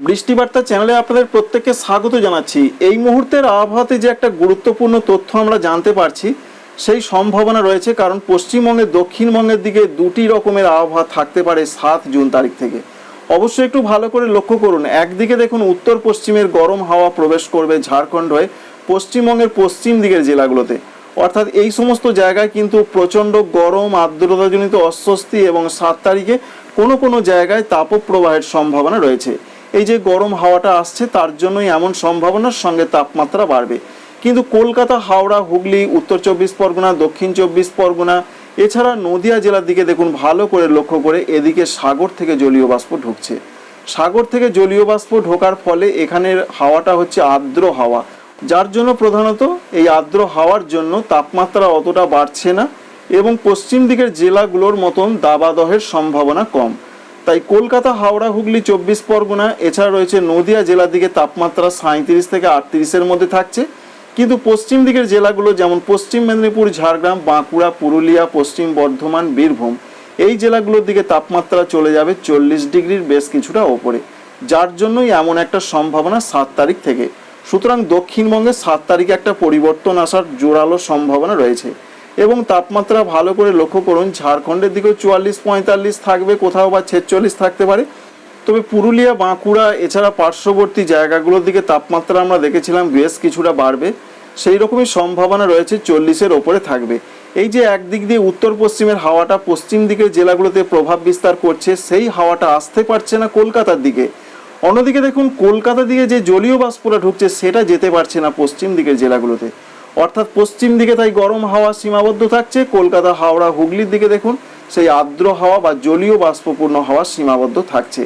বৃষ্টিবার্তা চ্যানেলে আপনাদের প্রত্যেককে স্বাগত জানাচ্ছি। এই মুহূর্তের আবহাওয়াতে যে একটা গুরুত্বপূর্ণ তথ্য আমরা জানতে পারছি, সেই সম্ভাবনা রয়েছে, কারণ পশ্চিমবঙ্গের দক্ষিণবঙ্গের দিকে দুটি রকমের আবহাওয়া থাকতে পারে সাত জুন তারিখ থেকে। অবশ্যই একটু ভালো করে লক্ষ্য করুন, একদিকে দেখুন উত্তর পশ্চিমের গরম হাওয়া প্রবেশ করবে ঝাড়খণ্ড হয়ে, পশ্চিমবঙ্গের পশ্চিম দিকের জেলাগুলোতে। অর্থাৎ এই সমস্ত জায়গায় কিন্তু প্রচণ্ড গরম, আর্দ্রতাজনিত অস্বস্তি এবং সাত তারিখে কোনো কোনো জায়গায় তাপপ্রবাহের সম্ভাবনা রয়েছে। এই যে গরম হাওয়াটা আসছে, তার জন্যই এমন সম্ভাবনার সঙ্গে তাপমাত্রা বাড়বে। কিন্তু কলকাতা, হাওড়া, হুগলি, উত্তর চব্বিশ পরগনা, দক্ষিণ চব্বিশ পরগনা, এছাড়া নদিয়া জেলার দিকে দেখুন ভালো করে লক্ষ্য করে এদিকে সাগর থেকে জলীয় বাষ্প ঢুকছে। সাগর থেকে জলীয় বাষ্প ঢোকার ফলে এখানের হাওয়াটা হচ্ছে আর্দ্র হাওয়া, যার জন্য প্রধানত এই আর্দ্র হাওয়ার জন্য তাপমাত্রা অতটা বাড়ছে না এবং পশ্চিম দিকের জেলাগুলোর মতন দাবাদহের সম্ভাবনা কম। তাই কলকাতা, হাওড়া, হুগলি, চব্বিশ পরগনা, এছাড়া রয়েছে নদিয়া জেলার দিকে তাপমাত্রা সাঁত্রিশ থেকে আটত্রিশের মধ্যে থাকছে। কিন্তু পশ্চিম দিকের জেলাগুলো যেমন পশ্চিম মেদিনীপুর, ঝাড়গ্রাম, বাঁকুড়া, পুরুলিয়া, পশ্চিম বর্ধমান, বীরভূম, এই জেলাগুলোর দিকে তাপমাত্রা চলে যাবে চল্লিশ ডিগ্রির বেশ কিছুটা ওপরে, যার জন্যই এমন একটা সম্ভাবনা সাত তারিখ থেকে। সুতরাং দক্ষিণবঙ্গে সাত তারিখে একটা পরিবর্তন আসার জোরালো সম্ভাবনা রয়েছে। এবং তাপমাত্রা ভালো করে লক্ষ্য করুন, ঝাড়খণ্ডের দিকেও চুয়াল্লিশ, পঁয়তাল্লিশ থাকবে, কোথাও বা ছেচল্লিশ থাকতে পারে। তবে পুরুলিয়া, বাঁকুড়া, এছাড়া পার্শ্ববর্তী জায়গাগুলোর দিকে তাপমাত্রা আমরা দেখেছিলাম বেশ কিছুটা বাড়বে। সেই রকমই সম্ভাবনা রয়েছে, চল্লিশের ওপরে থাকবে। এই যে একদিক দিয়ে উত্তর পশ্চিমের হাওয়াটা পশ্চিম দিকের জেলাগুলোতে প্রভাব বিস্তার করছে, সেই হাওয়াটা আসতে পারছে না কলকাতার দিকে। অন্যদিকে দেখুন, কলকাতা দিকে যে জলীয় বাষ্পটা ঢুকছে, সেটা যেতে পারছে না পশ্চিম দিকের জেলাগুলোতে। অর্থাৎ পশ্চিম দিকে তাই গরম হাওয়া সীমাবদ্ধ থাকছে, কলকাতা, হাওড়া, হুগলির দিকে দেখুন, সেই আর্দ্র হাওয়া বা জলীয় বাষ্পপূর্ণ হাওয়া সীমাবদ্ধ থাকছে।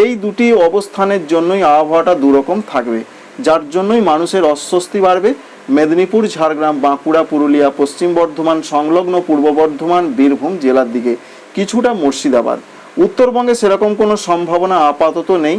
এই দুটি অবস্থানের জন্যই আবহাওয়াটা দুরকম থাকবে, যার জন্যই মানুষের অস্বস্তি বাড়বে। মেদিনীপুর, ঝাড়গ্রাম, বাঁকুড়া, পুরুলিয়া, পশ্চিম বর্ধমান, সংলগ্ন পূর্ব বর্ধমান, বীরভূম জেলার দিকে কিছুটা মুর্শিদাবাদ। উত্তরবঙ্গে সেরকম কোনো সম্ভাবনা আপাতত নেই,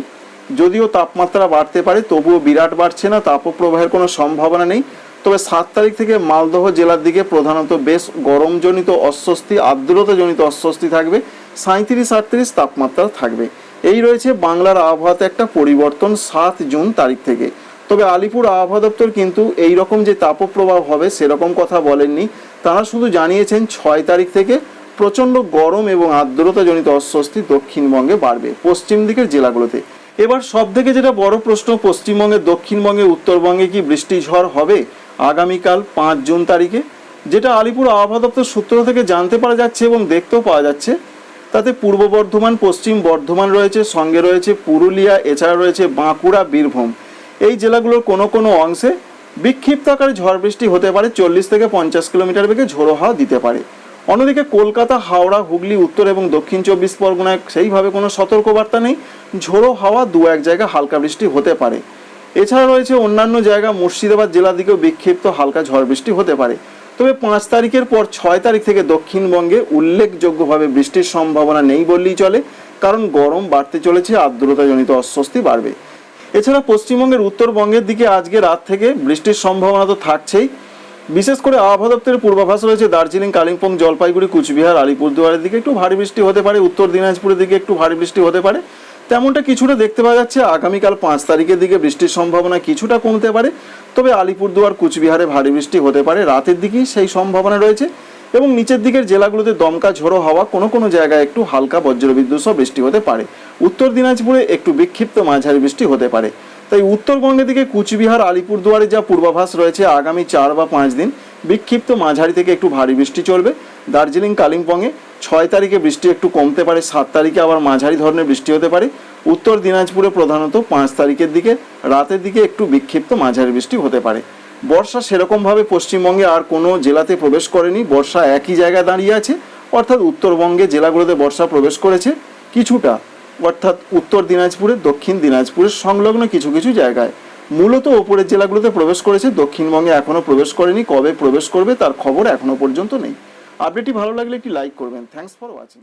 যদিও তাপমাত্রা বাড়তে পারে, তবুও বিরাট বাড়ছে না, তাপপ্রবাহের কোনো সম্ভাবনা নেই। তবে সাত তারিখ থেকে মালদহ জেলার দিকে প্রধানত বেশ গরমজনিত অস্বস্তি, আর্দ্রতাজনিত অস্বস্তি থাকবে সাঁত্রিশ আটত্রিশ তাপমাত্রা থাকবে। এই রয়েছে বাংলার আবহাওয়াতে একটা পরিবর্তন সাত জুন তারিখ থেকে। তবে আলিপুর আবহাওয়া দপ্তর কিন্তু এই রকম যে তাপপ্রবাহ হবে সেরকম কথা বলেননি। তারা শুধু জানিয়েছেন ছয় তারিখ থেকে প্রচণ্ড গরম এবং আর্দ্রতাজনিত অস্বস্তি দক্ষিণবঙ্গে বাড়বে, পশ্চিম দিকের জেলাগুলোতে। এবার সব থেকে যেটা বড় প্রশ্ন, পশ্চিমবঙ্গে, দক্ষিণবঙ্গে, উত্তরবঙ্গে কি বৃষ্টি ঝড় হবে? আগামীকাল পাঁচ জুন তারিখে, যেটা আলিপুর আবহাওয়া দপ্তর সূত্র থেকে জানতে পারা যাচ্ছে এবং দেখতেও পাওয়া যাচ্ছে। তাতে পূর্ব বর্ধমান, পশ্চিম বর্ধমান রয়েছে, সঙ্গে রয়েছে পুরুলিয়া, এছাড়া রয়েছে বাঁকুড়া, বীরভূম। এই জেলাগুলোর কোনো কোনো অংশে বিক্ষিপ্ত আকারে ঝড় বৃষ্টি হতে পারে, চল্লিশ থেকে পঞ্চাশ কিলোমিটার বেগে ঝোড়ো হাওয়া দিতে পারে। অন্যদিকে কলকাতা, হাওড়া, হুগলি, উত্তর এবং দক্ষিণ চব্বিশ পরগনায় সেইভাবে কোনো সতর্কবার্তা নেই। ঝোড়ো হাওয়া দু এক জায়গায় হালকা বৃষ্টি হতে পারে। এছাড়া রয়েছে অন্যান্য জায়গা, মুর্শিদাবাদ জেলার দিকেও বিক্ষিপ্ত হালকা ঝড় বৃষ্টি হতে পারে। তবে পাঁচ তারিখের পর ছয় তারিখ থেকে দক্ষিণবঙ্গে উল্লেখযোগ্যভাবে বৃষ্টির সম্ভাবনা নেই বললেই চলে, কারণ গরম বাড়তে চলেছে আর্দ্রতাজনিত অস্বস্তি বাড়বে। এছাড়া পশ্চিমবঙ্গের উত্তরবঙ্গের দিকে আজকে রাত থেকে বৃষ্টির সম্ভাবনা তো থাকছেই। বিশেষ করে আবহাওয়া দপ্তরের পূর্বাভাস রয়েছে দার্জিলিং, কালিম্পং, জলপাইগুড়ি, কুচবিহার, আলিপুরদুয়ারের দিকে একটু ভারী বৃষ্টি হতে পারে, উত্তর দিনাজপুরের দিকে একটু ভারী বৃষ্টি হতে পারে। তেমনটা কিছুটা দেখতে পাওয়া যাচ্ছে। আগামীকাল পাঁচ তারিখের দিকে বৃষ্টির সম্ভাবনা কিছুটা কমতে পারে, তবে আলিপুরদুয়ার, কুচবিহারে ভারী বৃষ্টি হতে পারে। রাতের দিকেই সেই সম্ভাবনা রয়েছে এবং নিচের দিকের জেলাগুলোতে দমকা ঝোড়ো হাওয়া কোনো কোনো জায়গায় একটু হালকা বজ্রবিদ্যুৎ সহ বৃষ্টি হতে পারে। উত্তর দিনাজপুরে একটু বিক্ষিপ্ত মাঝারি বৃষ্টি হতে পারে। তাই উত্তরবঙ্গের দিকে কুচবিহার, আলিপুরদুয়ারে যা পূর্বাভাস রয়েছে, আগামী চার বা পাঁচ দিন বিক্ষিপ্ত মাঝারি থেকে একটু ভারী বৃষ্টি চলবে। দার্জিলিং কালিম্পংয়ে ছয় তারিখে বৃষ্টি একটু কমতে পারে, সাত তারিখে আবার মাঝারি ধরনের বৃষ্টি হতে পারে। উত্তর দিনাজপুরে প্রধানত পাঁচ তারিখের দিকে, রাতের দিকে একটু বিক্ষিপ্ত মাঝারি বৃষ্টি হতে পারে। বর্ষা সেরকমভাবে পশ্চিমবঙ্গে আর কোনো জেলাতে প্রবেশ করেনি, বর্ষা একই জায়গায় দাঁড়িয়ে আছে। অর্থাৎ উত্তরবঙ্গে জেলাগুলোতে বর্ষা প্রবেশ করেছে কিছুটা। অর্থাৎ উত্তর দিনাজপুরে, দক্ষিণ দিনাজপুরের সংলগ্ন কিছু কিছু জায়গায়। মূলত ওপরের জেলাগুলোতে প্রবেশ করেছে, দক্ষিণবঙ্গে এখনও প্রবেশ করেনি, কবে প্রবেশ করবে তার খবর এখনও পর্যন্ত নেই। আপডেটটি ভালো লাগলে একটি লাইক করবেন। Thanks for watching